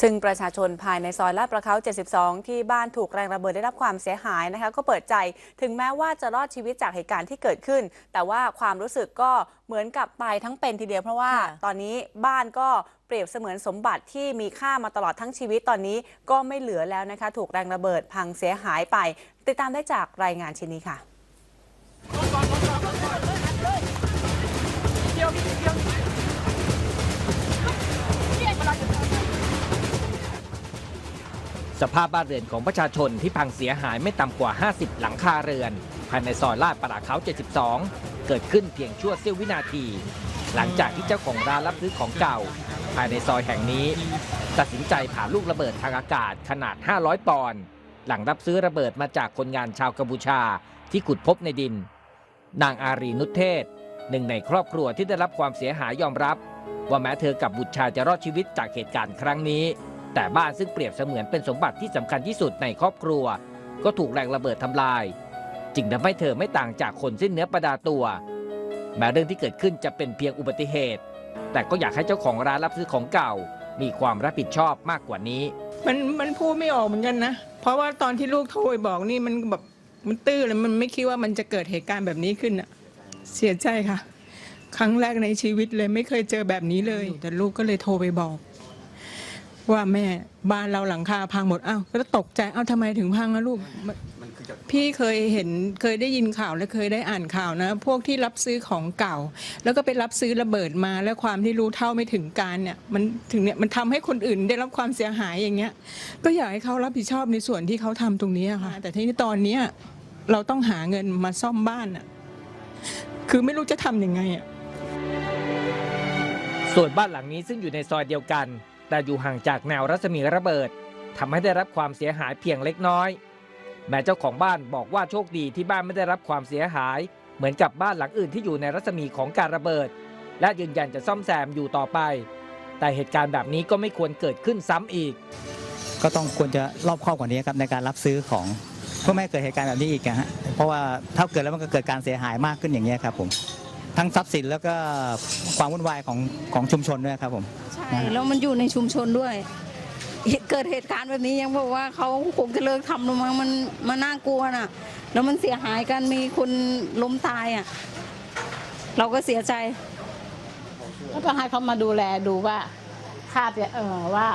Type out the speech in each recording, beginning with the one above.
ซึ่งประชาชนภายในซอยลาดประเขา 72 ที่บ้านถูกแรงระเบิดได้รับความเสียหายนะคะก็เปิดใจถึงแม้ว่าจะรอดชีวิตจากเหตุการณ์ที่เกิดขึ้น แต่ว่าความรู้สึกก็เหมือนกับตายทั้งเป็นทีเดียวเพราะว่าตอนนี้บ้านก็เปรียบเสมือนสมบัติที่มีค่ามาตลอดทั้งชีวิตตอนนี้ก็ไม่เหลือแล้วนะคะถูกแรงระเบิดพังเสียหายไป ติดตามได้จากรายงานชิ้นนี้ค่ะ สภาพบ้านเรือนของประชาชนที่พังเสียหายไม่ต่ำกว่า 50 หลังคาเรือน ภายในซอยลาดปราเขา72 เกิดขึ้นเพียงชั่วเสี้ยววินาที หลังจากที่เจ้าของร้านรับซื้อของเก่า ภายในซอยแห่งนี้ ตัดสินใจผ่าลูกระเบิดทางอากาศขนาด 500 ปอนด์หลังรับซื้อระเบิดมาจากคนงานชาวกัมพูชาที่ขุดพบในดิน นางอารีนุชเทศ หนึ่งในครอบครัวที่ได้รับความเสียหายยอมรับ ว่าแม้เธอกับบุตรชายจะรอดชีวิตจากเหตุการณ์ครั้งนี้ แต่บ้านซึ่งเปรียบเสมือนเป็นสมบัติที่สำคัญที่สุดในครอบครัว ก็ถูกแรงระเบิดทำลาย จึงทำให้เธอไม่ต่างจากคนสิ้นเนื้อประดาตัว แม้เรื่องที่เกิดขึ้นจะเป็นเพียงอุบัติเหตุ แต่ก็อยากให้เจ้าของร้านรับซื้อของเก่า มีความรับผิดชอบมากกว่านี้ มันมันพูดไม่ออกเหมือนกันนะ เพราะว่าตอนที่ลูกโทรไปบอกนี่มันแบบมันตื้อเลยมันไม่คิดว่ามันจะเกิดเหตุการณ์แบบนี้ขึ้นอะเสียใจค่ะ ครั้งแรกในชีวิตเลยไม่เคยเจอแบบนี้เลย แต่ลูกก็เลยโทรไปบอก ว่าแม่บ้านเราหลังคาพังหมดอ้าวก็ตกใจเอ้าทำไมถึงพังอะลูกพี่เคยเห็นเคยได้ยินข่าวและเคยได้อ่านข่าวนะ พวกที่รับซื้อของเก่า แล้วก็ไปรับซื้อระเบิดมา แล้วความที่รู้เท่าไม่ถึงการเนี่ยมันถึงเนี่ยมันทำให้คนอื่นได้รับความเสียหายอย่างเงี้ย ก็อยากให้เขารับผิดชอบในส่วนที่เขาทำตรงนี้อะค่ะ แต่ทีนี้ตอนเนี้ยเราต้องหาเงินมาซ่อมบ้านอะคือไม่รู้จะทำยังไงอะส่วนบ้านหลังนี้ซึ่งอยู่ในซอยเดียวกัน แต่อยู่ห่างจากแนวรัศมีระเบิดทำให้ได้รับความเสียหายเพียงเล็กน้อย แม้เจ้าของบ้านบอกว่าโชคดีที่บ้านไม่ได้รับความเสียหาย เหมือนกับบ้านหลังอื่นที่อยู่ในรัศมีของการระเบิด และยืนยันจะซ่อมแซมอยู่ต่อไป แต่เหตุการณ์แบบนี้ก็ไม่ควรเกิดขึ้นซ้ำอีก ก็ต้องควรจะรอบคอบกว่านี้ครับในการรับซื้อของเพื่อไม่ให้เกิดเหตุการณ์แบบนี้อีกนะฮะเพราะว่าถ้าเกิดแล้วมันก็เกิดการเสียหายมากขึ้นอย่างนี้ครับผมทั้งทรัพย์สินแล้วก็ความวุ่นวายของของชุมชนด้วยครับผม ใช่แล้วมันอยู่ในชุมชนด้วย เกิดเหตุการณ์แบบนี้ยังบอกว่าเขาคงจะเลิกทำแล้วมั้งมันมันน่ากลัวน่ะ แล้วมันเสียหายกันมีคนล้มตายอะเราก็เสียใจก็ต้องให้เขามาดูแลดูว่าค่าเสียเออว่า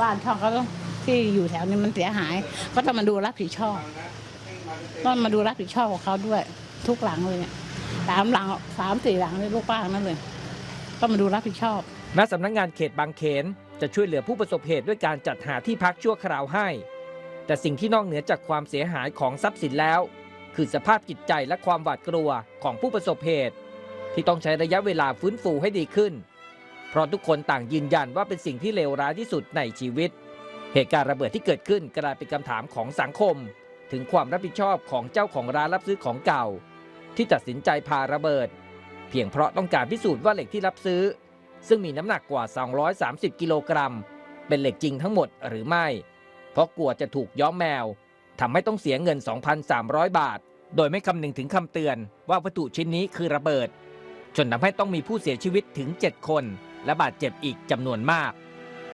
บ้านช่องเขาต้องที่อยู่แถวนี้มันเสียหาย ก็ต้องมาดูรับผิดชอบต้องมาดูรับผิดชอบของเขาด้วย ทุกหลังเลยเนี่ยสามหลังสามสี่หลังเลยลูกป้าทั้งนั้นเลยต้องมาดูรับผิดชอบ แม้สำนักงานเขตบางเขนจะช่วยเหลือผู้ประสบเหตุด้วยการจัดหาที่พักชั่วคราวให้ แต่สิ่งที่นอกเหนือจากความเสียหายของทรัพย์สินแล้ว คือสภาพจิตใจและความหวาดกลัวของผู้ประสบเหตุ ที่ต้องใช้ระยะเวลาฟื้นฟูให้ดีขึ้น เพราะทุกคนต่างยืนยันว่าเป็นสิ่งที่เลวร้ายที่สุดในชีวิต เหตุการณ์ระเบิดที่เกิดขึ้นกลายเป็นคำถามของสังคม ถึงความรับผิดชอบของเจ้าของร้านรับซื้อของเก่า ที่ตัดสินใจพาระเบิด เพียงเพราะต้องการพิสูจน์ว่าเหล็กที่รับซื้อ ซึ่งมีน้ำหนักกว่า 230 กิโลกรัม เป็นเหล็กจริงทั้งหมดหรือไม่ เพราะกลัวจะถูกย้อมแมวทำให้ต้องเสียเงิน 2,300 บาท โดยไม่คำนึงถึงคำเตือนว่าวัตถุชิ้นนี้คือระเบิด จนทำให้ต้องมีผู้เสียชีวิตถึง 7 คน และบาดเจ็บอีกจำนวนมาก